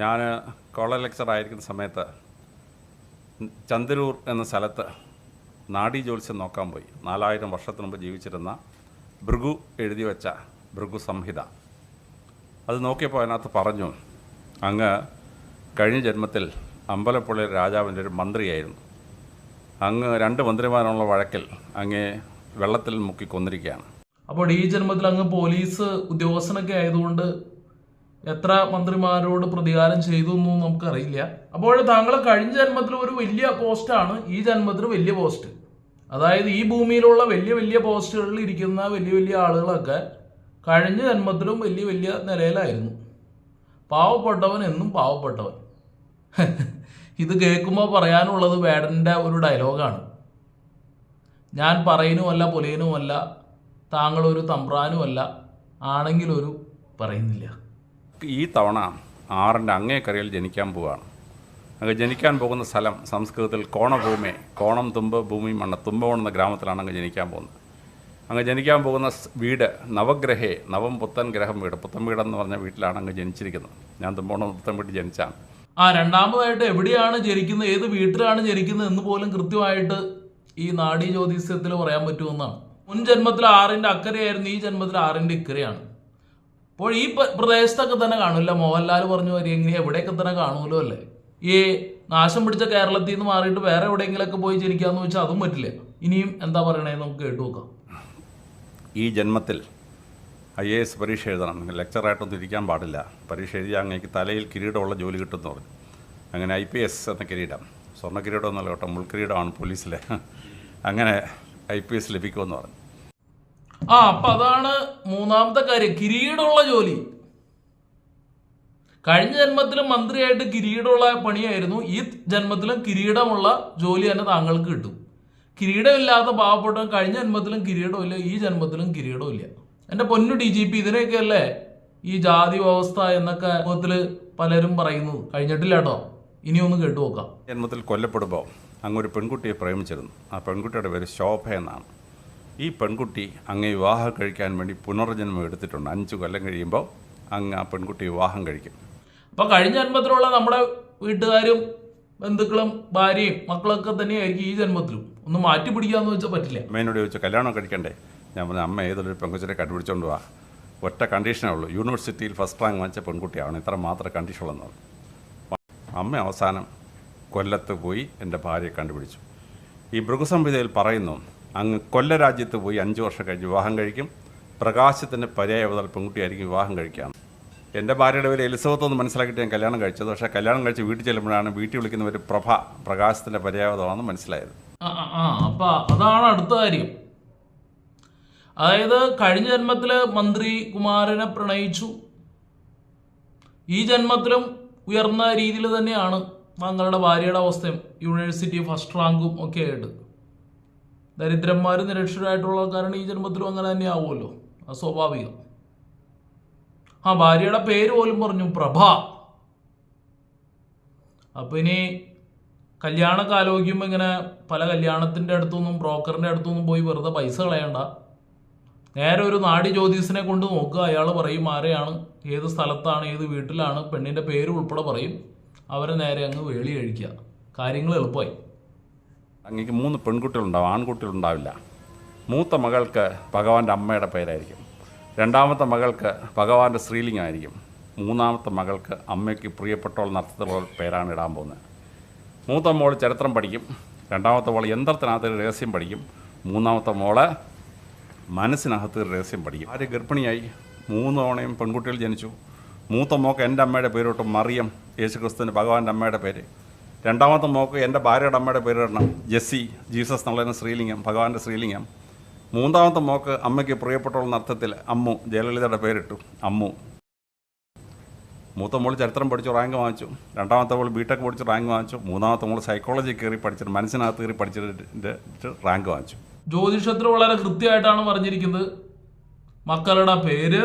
ഞാൻ college lecture ആയിരിക്കുന്ന സമയത്ത് ചന്ദരൂർ എന്ന സ്ഥലത്ത് നാടി ജ്യോത്സ്യം നോക്കാൻ പോയി. നാലായിരം വർഷത്തിന് മുമ്പ് ജീവിച്ചിരുന്ന ഭൃഗു എഴുതി വെച്ച ഭൃഗു സംഹിത. അത് നോക്കിയപ്പോൾ അതിനകത്ത് പറഞ്ഞു അങ്ങ് കഴിഞ്ഞ ജന്മത്തിൽ അമ്പലപ്പുള്ളി രാജാവിന്റെ ഒരു മന്ത്രിയായിരുന്നു. അങ്ങ് രണ്ട് മന്ത്രിമാരുള്ള വഴക്കിൽ അങ്ങേ വെള്ളത്തിൽ മുക്കി കൊന്നിരിക്കുകയാണ്. അപ്പോൾ ഈ ജന്മത്തിൽ അങ്ങ് പോലീസ് ഉദ്യോഗസ്ഥനൊക്കെ ആയതുകൊണ്ട് എത്ര മന്ത്രിമാരോട് പ്രതികാരം ചെയ്തു എന്നും നമുക്കറിയില്ല. അപ്പോൾ താങ്കൾ കഴിഞ്ഞ ജന്മത്തിൽ ഒരു വലിയ പോസ്റ്റാണ് ഈ ജന്മത്തിൽ വലിയ പോസ്റ്റ് അതായത് ഈ ഭൂമിയിലുള്ള വലിയ വലിയ പോസ്റ്റുകളിൽ ഇരിക്കുന്ന വലിയ വലിയ ആളുകളൊക്കെ കഴിഞ്ഞ ജന്മത്തിലും വലിയ വലിയ നിലയിലായിരുന്നു. പാവപ്പെട്ടവൻ എന്നും പാവപ്പെട്ടവൻ. ഇത് കേൾക്കുമ്പോൾ പറയാനുള്ളത് വേടന്റെ ഒരു ഡയലോഗാണ് ഞാൻ പറയുന്നുമല്ല പുലയനുമല്ല താങ്കളൊരു തമ്പ്രാനുമല്ല ആണെങ്കിലൊരു പറയുന്നില്ല. ഈ തവണ ആറിന്റെ അങ്ങേക്കരയിൽ ജനിക്കാൻ പോവുകയാണ് അങ്ങ് ജനിക്കാൻ പോകുന്ന സ്ഥലം സംസ്കൃതത്തിൽ കോണഭൂമി കോണം തുമ്പ് ഭൂമി മണ്ണ തുമ്പവൺ എന്ന ഗ്രാമത്തിലാണ് അങ്ങ് ജനിക്കാൻ പോകുന്നത്. അങ്ങ് ജനിക്കാൻ പോകുന്ന വീട് നവഗ്രഹേ നവം പുത്തൻ ഗ്രഹം വീട്. പുത്തൻ വീടെന്ന് പറഞ്ഞ വീട്ടിലാണ് അങ്ങ് ജനിച്ചിരിക്കുന്നത്. ഞാൻ തുമ്പോണം പുത്തൻ വീട്ടിൽ ജനിച്ചാണ്. ആ രണ്ടാമതായിട്ട് എവിടെയാണ് ജനിക്കുന്നത് ഏത് വീട്ടിലാണ് ജനിക്കുന്നത് എന്ന് പോലും കൃത്യമായിട്ട് ഈ നാഡീ ജ്യോതിഷത്തിൽ പറയാൻ പറ്റുമെന്നാണ്. മുൻ ജന്മത്തിൽ ആറിന്റെ അക്കരയായിരുന്നു ഈ ജന്മത്തിൽ ആറിന്റെ ഇക്കരയാണ്. അപ്പോൾ ഈ പ്രദേശത്തൊക്കെ തന്നെ കാണില്ല മോഹൻലാൽ പറഞ്ഞു വരി എങ്ങനെ എവിടെയൊക്കെ തന്നെ കാണുമല്ലോ അല്ലേ? ഈ നാശം പിടിച്ച കേരളത്തിൽ നിന്ന് മാറിയിട്ട് വേറെ എവിടെയെങ്കിലൊക്കെ പോയി ജനിക്കാന്ന് വെച്ചാൽ അതും പറ്റില്ല. ഇനിയും എന്താ പറയണേ നമുക്ക് കേട്ടു നോക്കാം. ഈ ജന്മത്തിൽ ഐ എ എസ് പരീക്ഷ എഴുതണം. ലെക്ചറായിട്ടൊന്നും ഇരിക്കാൻ പാടില്ല. പരീക്ഷ എഴുതി അങ്ങേക്ക് തലയിൽ കിരീടമുള്ള ജോലി കിട്ടുമെന്ന് പറഞ്ഞു. അങ്ങനെ ഐ പി എസ് എന്ന കിരീടം സ്വർണ കിരീടം എന്നല്ല കേട്ടോ മുൾക്കിരീടമാണ് പോലീസിലെ. അങ്ങനെ ഐ പി എസ് ലഭിക്കുമെന്ന് പറഞ്ഞു. ആ അപ്പൊ അതാണ് മൂന്നാമത്തെ കാര്യം. കിരീടമുള്ള ജോലി. കഴിഞ്ഞ ജന്മത്തിലും മന്ത്രിയായിട്ട് കിരീടമുള്ള പണിയായിരുന്നു. ഈ ജന്മത്തിലും കിരീടമുള്ള ജോലി തന്നെ താങ്കൾക്ക് കിട്ടും. കിരീടമില്ലാത്ത പാവപ്പെട്ടവൻ കഴിഞ്ഞ ജന്മത്തിലും കിരീടമില്ല ഈ ജന്മത്തിലും കിരീടമില്ല എന്റെ പൊന്നു ഡി ജി പി ഇതിനെയൊക്കെയല്ലേ ഈ ജാതി വ്യവസ്ഥ എന്നൊക്കെ മുഖത്തിൽ പലരും പറയുന്നു കഴിഞ്ഞിട്ടില്ല കേട്ടോ. ഇനി ഒന്ന് കേട്ടു നോക്കാം. ജന്മത്തിൽ കൊല്ലപ്പെടുമ്പോൾ അങ്ങൊരു പെൺകുട്ടിയെ പ്രേമിച്ചിരുന്നു. ആ പെൺകുട്ടിയുടെ പേര് ശോഭ എന്നാണ്. ഈ പെൺകുട്ടി അങ്ങ് വിവാഹം കഴിക്കാൻ വേണ്ടി പുനർജന്മം എടുത്തിട്ടുണ്ട്. അഞ്ച് കൊല്ലം കഴിയുമ്പോൾ അങ്ങ് ആ പെൺകുട്ടി വിവാഹം കഴിക്കും. അപ്പോൾ കഴിഞ്ഞ ജന്മത്തിലുള്ള നമ്മുടെ വീട്ടുകാരും ബന്ധുക്കളും ഭാര്യയും മക്കളൊക്കെ തന്നെയായിരിക്കും ഈ ജന്മത്തിലും. ഒന്ന് മാറ്റി പിടിക്കാന്ന് വെച്ചാൽ പറ്റില്ല. അമ്മേനോട് ചോദിച്ചു കല്യാണം കഴിക്കണ്ടേ? ഞാൻ പറഞ്ഞു അമ്മ ഏതൊരു പെൺകുച്ചിനെ കണ്ടുപിടിച്ചോണ്ട് വാ. ഒറ്റ കണ്ടീഷനേ ഉള്ളൂ. യൂണിവേഴ്സിറ്റിയിൽ ഫസ്റ്റ് റാങ്ക് വാങ്ങിച്ച പെൺകുട്ടിയാണ്. ഇത്ര മാത്രം കണ്ടീഷൻ പറഞ്ഞു. അമ്മ അവസാനം കൊല്ലത്ത് പോയി എന്റെ ഭാര്യയെ കണ്ടുപിടിച്ചു. ഈ മൃഗസംഹിതയിൽ പറയുന്നു അങ്ങ് കൊല്ല രാജ്യത്ത് പോയി അഞ്ച് വർഷം കഴിഞ്ഞ് വിവാഹം കഴിക്കും. പ്രകാശത്തിന്റെ പര്യായ അവതാൽ പെൺകുട്ടിയായിരിക്കും വിവാഹം കഴിക്കാം. എന്റെ ഭാര്യയുടെ പേര് എലിസബത്ത് എന്ന് മനസ്സിലാക്കിയിട്ട് ഞാൻ കല്യാണം കഴിച്ചത്. പക്ഷേ കല്യാണം കഴിച്ച് വീട്ടിൽ ചെല്ലുമ്പോഴാണ് വീട്ടിൽ വിളിക്കുന്ന ഒരു പ്രഭ പ്രകാശത്തിന്റെ പര്യായവതമാണെന്ന് മനസ്സിലായത്. അതാണ് അടുത്ത കാര്യം. അതായത് കഴിഞ്ഞ ജന്മത്തിൽ മന്ത്രി കുമാരനെ പ്രണയിച്ചു. ഈ ജന്മത്തിലും ഉയർന്ന രീതിയിൽ തന്നെയാണ് താങ്കളുടെ ഭാര്യയുടെ അവസ്ഥയും യൂണിവേഴ്സിറ്റി ഫസ്റ്റ് റാങ്കും ഒക്കെ ആയിട്ട്. ദരിദ്രന്മാർ നിരക്ഷരായിട്ടുള്ള ആൾക്കാരാണ് ഈ ജന്മത്തിലും അങ്ങനെ തന്നെ ആവുമല്ലോ അത് സ്വാഭാവികം. ആ ഭാര്യയുടെ പേര് പോലും പറഞ്ഞു പ്രഭ. അപ്പൊ ഇനി കല്യാണമൊക്കെ ആലോചിക്കുമ്പോൾ ഇങ്ങനെ പല കല്യാണത്തിന്റെ അടുത്തൊന്നും ബ്രോക്കറിന്റെ അടുത്തൊന്നും പോയി വെറുതെ പൈസ കളയണ്ട. നേരെ ഒരു നാടി ജ്യോതിസിനെ കൊണ്ട് നോക്കുക. അയാൾ പറയും ആരെയാണ്? ഏത് സ്ഥലത്താണ്? ഏത് വീട്ടിലാണ്? പെണ്ണിന്റെ പേര് ഉൾപ്പെടെ പറയും. അവരെ നേരെ അങ്ങ് വേളി കഴിക്കുക. കാര്യങ്ങൾ എളുപ്പമായി. അങ്ങേക്ക് മൂന്ന് പെൺകുട്ടികളുണ്ടാവും ആൺകുട്ടികളുണ്ടാവില്ല. മൂത്ത മകൾക്ക് ഭഗവാന്റെ അമ്മയുടെ പേരായിരിക്കും. രണ്ടാമത്തെ മകൾക്ക് ഭഗവാന്റെ സ്ത്രീലിംഗമായിരിക്കും. മൂന്നാമത്തെ മകൾക്ക് അമ്മയ്ക്ക് പ്രിയപ്പെട്ടോൾ അർത്ഥത്തിലുള്ള പേരാണ് ഇടാൻ പോകുന്നത്. മൂത്ത മോൾ ചരിത്രം പഠിക്കും. രണ്ടാമത്തെ മോൾ യന്ത്രത്തിനകത്ത് രഹസ്യം പഠിക്കും. മൂന്നാമത്തെ മോൾ മനസ്സിനകത്ത് രഹസ്യം പഠിക്കും. ആര് ഗർഭിണിയായി മൂന്ന് തവണയും പെൺകുട്ടികൾ ജനിച്ചു. മൂത്ത മോക്ക് എന്റെ അമ്മയുടെ പേരോട്ട് മറിയം. യേശുക്രിസ്തുവിന്റെ ഭഗവാന്റെ അമ്മയുടെ പേര്. രണ്ടാമത്തെ മോക്ക് എന്റെ ഭാര്യയുടെ അമ്മയുടെ പേരിടണം ജെസ്സി ജീസസ് എന്നുള്ളതിന് ശ്രീലിംഗം ഭഗവാന്റെ ശ്രീലിംഗം മൂന്നാമത്തെ മോക്ക് അമ്മയ്ക്ക് പ്രിയപ്പെട്ടുള്ള അർത്ഥത്തിൽ അമ്മു ജയലളിതയുടെ പേരിട്ടു അമ്മു. മൂത്ത മോൾ ചരിത്രം പഠിച്ചു റാങ്ക് വാങ്ങിച്ചു. രണ്ടാമത്തെ മോൾ ബിടെക് പഠിച്ച് റാങ്ക് വാങ്ങിച്ചു. മൂന്നാമത്തെ മോൾ സൈക്കോളജി കയറി പഠിച്ചിട്ട് മനസ്സിനകത്ത് കയറി പഠിച്ചിട്ട് റാങ്ക് വാങ്ങിച്ചു. ജ്യോതിഷത്തിൽ വളരെ കൃത്യമായിട്ടാണ് പറഞ്ഞിരിക്കുന്നത്. മക്കളുടെ പേര്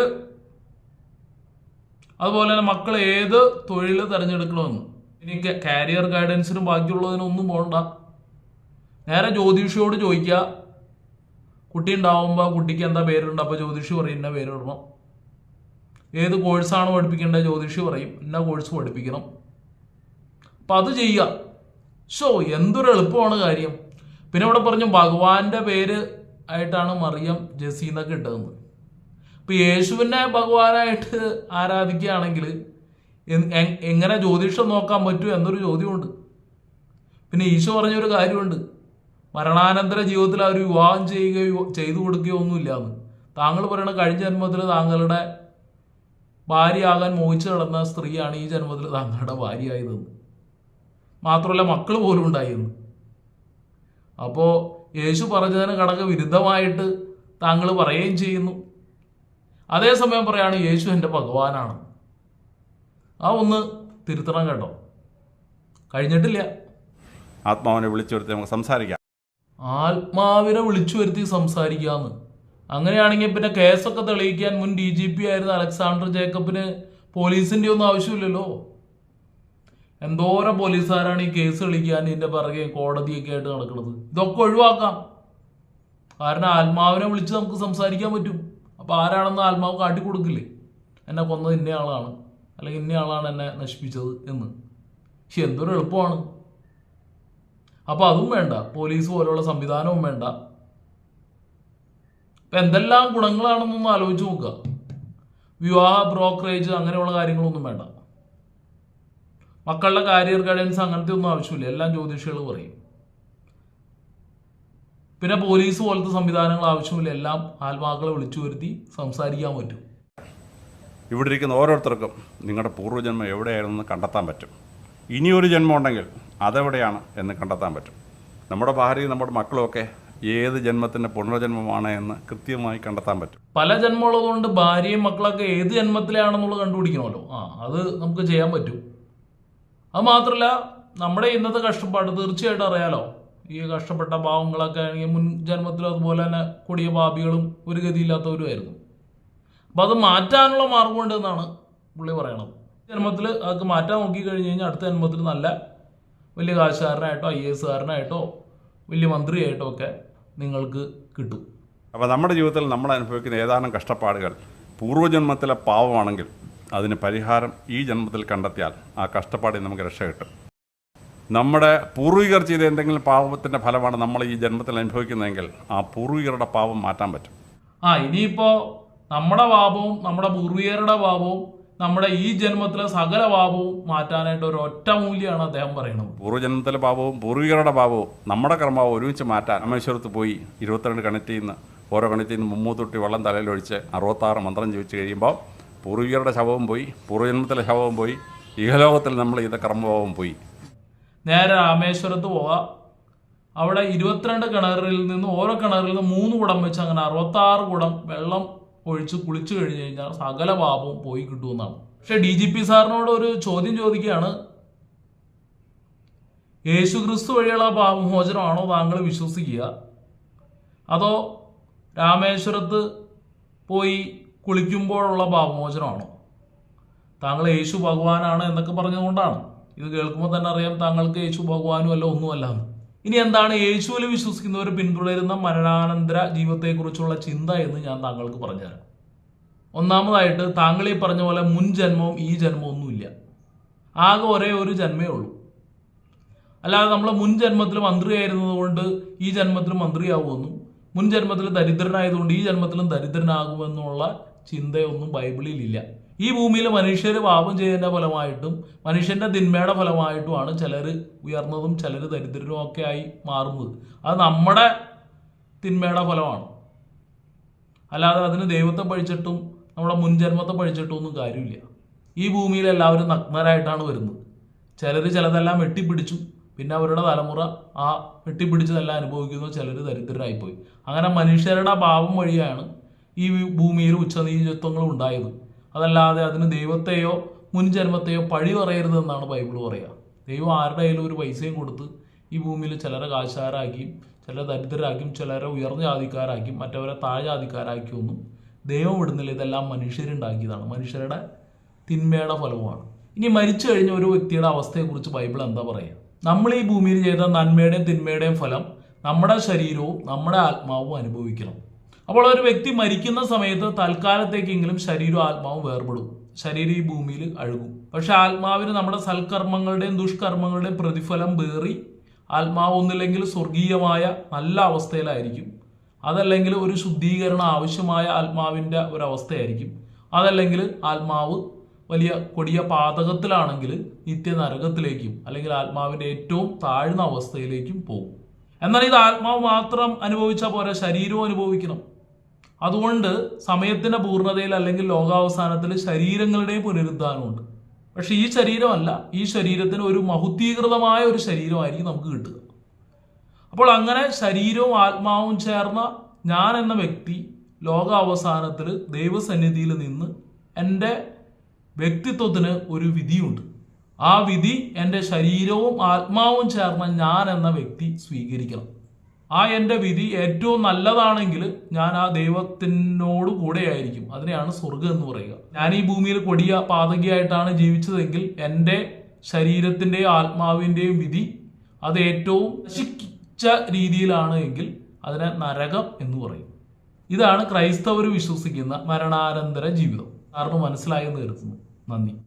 അതുപോലെ തന്നെ മക്കൾ ഏത് തൊഴിൽ തിരഞ്ഞെടുക്കണമെന്ന്. ഇനി കാരിയർ ഗൈഡൻസിനും ബാക്കിയുള്ളതിനും ഒന്നും പോകണ്ട നേരെ ജ്യോതിഷിയോട് ചോദിക്കുക കുട്ടി ഉണ്ടാവുമ്പോൾ കുട്ടിക്ക് എന്താ പേരുണ്ട്? അപ്പോൾ ജ്യോതിഷി പറയും ഇന്ന പേര് ഇടണം. ഏത് കോഴ്സാണ് പഠിപ്പിക്കേണ്ടത് ജ്യോതിഷി പറയും ഇന്ന കോഴ്സ് പഠിപ്പിക്കണം. അപ്പം അത് ചെയ്യുക. ഷോ എന്തൊരു എളുപ്പമാണ് കാര്യം. പിന്നെ ഇവിടെ പറഞ്ഞു ഭഗവാന്റെ പേര് ആയിട്ടാണ് മറിയം ജസീന്നൊക്കെ ഇട്ടതെന്ന്. ഇപ്പം യേശുവിനെ ഭഗവാനായിട്ട് ആരാധിക്കുകയാണെങ്കിൽ എങ്ങനെ ജ്യോതിഷം നോക്കാൻ പറ്റൂ എന്നൊരു ചോദ്യമുണ്ട്. പിന്നെ ഈശോ പറഞ്ഞൊരു കാര്യമുണ്ട്. മരണാനന്തര ജീവിതത്തിൽ അവർ വിവാഹം ചെയ്യുകയോ ചെയ്തു കൊടുക്കുകയോ ഒന്നുമില്ല എന്ന് താങ്കൾ പറയണ കഴിഞ്ഞ ജന്മത്തിൽ താങ്കളുടെ ഭാര്യയാകാൻ മോഹിച്ചു നടന്ന സ്ത്രീയാണ് ഈ ജന്മത്തിൽ താങ്കളുടെ ഭാര്യയായതെന്ന് മാത്രമല്ല മക്കൾ പോലും ഉണ്ടായിരുന്നു. അപ്പോൾ യേശു പറഞ്ഞതിന് കടക്ക് വിരുദ്ധമായിട്ട് താങ്കൾ പറയുകയും ചെയ്യുന്നു. അതേസമയം പറയാണ് യേശു എന്റെ ഭഗവാനാണ്. ആ ഒന്ന് തിരുത്തണം കേട്ടോ. കഴിഞ്ഞിട്ടില്ല. ആത്മാവിനെ വിളിച്ചു വരുത്തി നമുക്ക് സംസാരിക്കാം. ആത്മാവിനെ വിളിച്ചു വരുത്തി സംസാരിക്കാന്ന്. അങ്ങനെയാണെങ്കിൽ പിന്നെ കേസൊക്കെ തെളിയിക്കാൻ മുൻ ഡി ജി പി ആയിരുന്ന അലക്സാണ്ടർ ജേക്കബിന് പോലീസിന്റെ ഒന്നും ആവശ്യമില്ലല്ലോ. എന്തോരം പോലീസുകാരാണ് ഈ കേസ് തെളിയിക്കാൻ ഇതിന്റെ പിറകെ കോടതിയൊക്കെ ആയിട്ട് നടക്കുന്നത്. ഇതൊക്കെ ഒഴിവാക്കാം. കാരണം ആത്മാവിനെ വിളിച്ച് നമുക്ക് സംസാരിക്കാൻ പറ്റും. അപ്പൊ ആരാണെന്ന് ആത്മാവ് കാട്ടിക്കൊടുക്കില്ലേ? എന്നെ കൊന്നത് ഇന്ന ആളാണ്. അല്ലെങ്കിൽ ഇന്ന ആളാണ് എന്നെ നശിപ്പിച്ചത് എന്ന്. പക്ഷെ എന്തൊരു എളുപ്പമാണ്. അപ്പോൾ അതും വേണ്ട. പോലീസ് പോലെയുള്ള സംവിധാനവും വേണ്ട. ഇപ്പം എന്തെല്ലാം ഗുണങ്ങളാണെന്നൊന്ന് ആലോചിച്ച് നോക്കുക. വിവാഹ ബ്രോക്കറേജ് അങ്ങനെയുള്ള കാര്യങ്ങളൊന്നും വേണ്ട. മക്കളുടെ കാരിയർ ഗൈഡൻസ് അങ്ങനത്തെ ഒന്നും ആവശ്യമില്ല. എല്ലാം ജ്യോതിഷികൾ പറയും. പിന്നെ പോലീസ് പോലത്തെ സംവിധാനങ്ങൾ ആവശ്യമില്ല. എല്ലാം ആത്മാക്കളെ വിളിച്ചു വരുത്തി സംസാരിക്കാൻ പറ്റും. ഇവിടെ ഇരിക്കുന്ന ഓരോരുത്തർക്കും നിങ്ങളുടെ പൂർവജന്മം എവിടെയായിരുന്നെന്ന് കണ്ടെത്താൻ പറ്റും. ഇനിയൊരു ജന്മം ഉണ്ടെങ്കിൽ അതെവിടെയാണ് എന്ന് കണ്ടെത്താൻ പറ്റും. നമ്മുടെ ഭാര്യയും നമ്മുടെ മക്കളുമൊക്കെ ഏത് ജന്മത്തിന്റെ പുനർജന്മമാണ് എന്ന് കൃത്യമായി കണ്ടെത്താൻ പറ്റും. പല ജന്മമുള്ളത് കൊണ്ട് ഭാര്യയും മക്കളൊക്കെ ഏത് ജന്മത്തിലാണെന്നുള്ളത് കണ്ടുപിടിക്കണമല്ലോ. ആ അത് നമുക്ക് ചെയ്യാൻ പറ്റും. അത് മാത്രമല്ല നമ്മുടെ ഇന്നത്തെ കഷ്ടപ്പാട് തീർച്ചയായിട്ടും അറിയാലോ. ഈ കഷ്ടപ്പെട്ട പാവങ്ങളൊക്കെ ആണെങ്കിൽ മുൻ ജന്മത്തിലും അതുപോലെ തന്നെ കൊടിയ പാപികളും ഒരു ഗതിയില്ലാത്തവരുമായിരുന്നു. അപ്പം അത് മാറ്റാനുള്ള മാർഗമുണ്ട് എന്നാണ് പുള്ളി പറയണത്. ജന്മത്തിൽ അതൊക്കെ മാറ്റാൻ നോക്കി കഴിഞ്ഞ് കഴിഞ്ഞാൽ അടുത്ത ജന്മത്തിൽ നല്ല വലിയ കാശുകാരനായിട്ടോ ഐ എ എസുകാരനായിട്ടോ വലിയ മന്ത്രിയായിട്ടോ ഒക്കെ നിങ്ങൾക്ക് കിട്ടും. അപ്പോൾ നമ്മുടെ ജീവിതത്തിൽ നമ്മൾ അനുഭവിക്കുന്ന ഏതാനും കഷ്ടപ്പാടുകൾ പൂർവജന്മത്തിലെ പാവമാണെങ്കിൽ അതിന് പരിഹാരം ഈ ജന്മത്തിൽ കണ്ടെത്തിയാൽ ആ കഷ്ടപ്പാടിൽ നമുക്ക് രക്ഷ കിട്ടും. നമ്മുടെ പൂർവികർ ചെയ്ത എന്തെങ്കിലും പാപത്തിന്റെ ഫലമാണ് നമ്മൾ ഈ ജന്മത്തിൽ അനുഭവിക്കുന്നതെങ്കിൽ ആ പൂർവികരുടെ പാപം മാറ്റാൻ പറ്റും. ആ ഇനിയിപ്പോ നമ്മുടെ പാപവും നമ്മുടെ പൂർവികരുടെ പാപവും നമ്മുടെ ഈ ജന്മത്തിലെ സകല പാപവും മാറ്റാനായിട്ട് ഒരു ഒറ്റ മൂല്യമാണ് അദ്ദേഹം പറയുന്നത്. പൂർവജന്മത്തിലെ പാപവും പൂർവികരുടെ പാപവും നമ്മുടെ കർമ്മവും ഒരുമിച്ച് മാറ്റാൻ അമേശ്വരത്ത് പോയി ഇരുപത്തിരണ്ട് കണറ്റിൽ നിന്ന് ഓരോ കണറ്റിൽ നിന്ന് മുമ്മൂത്തൊട്ടി വെള്ളം തലയിലൊഴിച്ച് അറുപത്താറ് മന്ത്രം ചോദിച്ചു കഴിയുമ്പോൾ പൂർവികരുടെ ശവവും പോയി പൂർവജന്മത്തിലെ ശവവും പോയി ഇഹലോകത്തിൽ നമ്മൾ ചെയ്ത കർമ്മഭാവവും പോയി. നേരെ രാമേശ്വരത്ത് പോവാം. അവിടെ ഇരുപത്തിരണ്ട് കിണറിൽ നിന്ന് ഓരോ കിണറിൽ നിന്ന് മൂന്ന് കുടം വെച്ച് അങ്ങനെ അറുപത്താറ് കുടം വെള്ളം ഒഴിച്ച് കുളിച്ചു കഴിഞ്ഞു കഴിഞ്ഞാൽ സകല പാപവും പോയി കിട്ടുമെന്നാണ്. പക്ഷെ ഡി ജി പി സാറിനോട് ഒരു ചോദ്യം ചോദിക്കുകയാണ്. യേശു ക്രിസ്തു വഴിയുള്ള പാപമോചനമാണോ താങ്കൾ വിശ്വസിക്കുക? അതോ രാമേശ്വരത്ത് പോയി കുളിക്കുമ്പോഴുള്ള പാപമോചനമാണോ? താങ്കൾ യേശു ഭഗവാനാണ് എന്നൊക്കെ പറഞ്ഞതുകൊണ്ടാണ്. ഇത് കേൾക്കുമ്പോൾ തന്നെ അറിയാം താങ്കൾക്ക് യേശു ഭഗവാനും അല്ല ഒന്നുമല്ല എന്ന് ഇനി എന്താണ് യേശുവിൽ വിശ്വസിക്കുന്നവർ പിന്തുടരുന്ന മരണാനന്തര ജീവിതത്തെക്കുറിച്ചുള്ള ചിന്ത എന്ന് ഞാൻ താങ്കൾക്ക് പറഞ്ഞുതരാം. ഒന്നാമതായിട്ട് താങ്കൾ ഈ പറഞ്ഞ പോലെ മുൻ ജന്മവും ഈ ജന്മവും ഒന്നുമില്ല. ആകെ ഒരേ ഒരു ജന്മേ ഉള്ളൂ. അല്ലാതെ നമ്മൾ മുൻ ജന്മത്തിൽ മന്ത്രിയായിരുന്നത് കൊണ്ട് ഈ ജന്മത്തിൽ മന്ത്രിയാവുമെന്നും മുൻ ജന്മത്തിൽ ദരിദ്രനായതുകൊണ്ട് ഈ ജന്മത്തിലും ദരിദ്രനാകുമെന്നുള്ള ചിന്തയൊന്നും ബൈബിളിൽ ഇല്ല ഈ ഭൂമിയിൽ മനുഷ്യർ പാപം ചെയ്തതിന്റെ ഫലമായിട്ടും മനുഷ്യന്റെ തിന്മയുടെ ഫലമായിട്ടുമാണ് ചിലർ ഉയർന്നതും ചിലർ ദരിദ്രരും ഒക്കെ ആയി മാറുന്നത്. അത് നമ്മുടെ തിന്മയുടെ ഫലമാണ്. അല്ലാതെ അതിന് ദൈവത്തെ പഴിച്ചിട്ടും നമ്മുടെ മുൻജന്മത്തെ പഴിച്ചിട്ടും ഒന്നും കാര്യമില്ല. ഈ ഭൂമിയിൽ എല്ലാവരും നഗ്നരായിട്ടാണ് വരുന്നത്. ചിലർ ചിലതെല്ലാം വെട്ടിപ്പിടിച്ചു. പിന്നെ അവരുടെ തലമുറ ആ വെട്ടിപ്പിടിച്ചതെല്ലാം അനുഭവിക്കുന്നു ചിലർ ദരിദ്രരായിപ്പോയി. അങ്ങനെ മനുഷ്യരുടെ പാപം വഴിയാണ് ഈ ഭൂമിയിൽ ഉച്ചനീചത്വങ്ങൾ ഉണ്ടായത്. അതല്ലാതെ അതിന് ദൈവത്തെയോ മുൻജന്മത്തെയോ പഴി പറയരുത് എന്നാണ് ബൈബിൾ പറയുക ദൈവം ആരുടെ കയ്യിലും ഒരു പൈസയും കൊടുത്ത് ഈ ഭൂമിയിൽ ചിലരെ കാശാരാക്കിയും ചിലരെ ദരിദ്രരാക്കിയും ചിലരെ ഉയർന്ന ജാതിക്കാരാക്കിയും മറ്റവരെ താഴെ ജാതിക്കാരാക്കിയൊന്നും ദൈവം വിടുന്നില്ല. ഇതെല്ലാം മനുഷ്യരുണ്ടാക്കിയതാണ്. മനുഷ്യരുടെ തിന്മയുടെ ഫലവുമാണ്. ഇനി മരിച്ചു കഴിഞ്ഞ ഒരു വ്യക്തിയുടെ അവസ്ഥയെക്കുറിച്ച് ബൈബിൾ എന്താ പറയുക നമ്മൾ ഈ ഭൂമിയിൽ ചെയ്ത നന്മയുടെയും തിന്മയുടെയും ഫലം നമ്മുടെ ശരീരവും നമ്മുടെ ആത്മാവും അനുഭവിക്കണം. അപ്പോൾ ഒരു വ്യക്തി മരിക്കുന്ന സമയത്ത് തൽക്കാലത്തേക്കെങ്കിലും ശരീരവും ആത്മാവും വേർപെടും. ശരീരം ഈ ഭൂമിയിൽ അഴുകും. പക്ഷെ ആത്മാവിന് നമ്മുടെ സൽക്കർമ്മങ്ങളുടെയും ദുഷ്കർമ്മങ്ങളുടെയും പ്രതിഫലം വേറി ആത്മാവ് ഒന്നില്ലെങ്കിൽ സ്വർഗീയമായ നല്ല അവസ്ഥയിലായിരിക്കും. അതല്ലെങ്കിൽ ഒരു ശുദ്ധീകരണം ആവശ്യമായ ആത്മാവിന്റെ ഒരവസ്ഥയായിരിക്കും. അതല്ലെങ്കിൽ ആത്മാവ് വലിയ കൊടിയ പാതകത്തിലാണെങ്കിൽ നിത്യനരകത്തിലേക്കും അല്ലെങ്കിൽ ആത്മാവിന്റെ ഏറ്റവും താഴ്ന്ന അവസ്ഥയിലേക്കും പോകും. എന്നാൽ ഇത് ആത്മാവ് മാത്രം അനുഭവിച്ചാൽ പോരാ ശരീരവും അനുഭവിക്കണം. അതുകൊണ്ട് സമയത്തിന്റെ പൂർണതയിൽ അല്ലെങ്കിൽ ലോകാവസാനത്തിൽ ശരീരങ്ങളുടെയും പുനരുദ്ധാനമുണ്ട്. പക്ഷെ ഈ ശരീരമല്ല. ഈ ശരീരത്തിന് ഒരു മഹുദ്ധീകൃതമായ ഒരു ശരീരമായിരിക്കും നമുക്ക് കിട്ടുക. അപ്പോൾ അങ്ങനെ ശരീരവും ആത്മാവും ചേർന്ന ഞാൻ എന്ന വ്യക്തി ലോകാവസാനത്തിൽ ദൈവസന്നിധിയിൽ നിന്ന് എന്റെ വ്യക്തിത്വത്തിന് ഒരു വിധിയുണ്ട്. ആ വിധി എന്റെ ശരീരവും ആത്മാവും ചേർന്ന ഞാൻ എന്ന വ്യക്തി സ്വീകരിക്കണം. ആ എന്റെ വിധി ഏറ്റവും നല്ലതാണെങ്കിൽ ഞാൻ ആ ദൈവത്തിനോട് കൂടെ ആയിരിക്കും അതിനെയാണ് സ്വർഗം എന്ന് പറയുക. ഞാൻ ഈ ഭൂമിയിൽ കൊടിയ പാതകിയായിട്ടാണ് ജീവിച്ചതെങ്കിൽ എന്റെ ശരീരത്തിന്റെയും ആത്മാവിന്റെയും വിധി അത് ഏറ്റവും നശിച്ച രീതിയിലാണ് എങ്കിൽ അതിനെ നരകം എന്ന് പറയും. ഇതാണ് ക്രൈസ്തവർ വിശ്വസിക്കുന്ന മരണാനന്തര ജീവിതം. കാരണം മനസ്സിലായെന്ന് കരുതുന്നു. നന്ദി.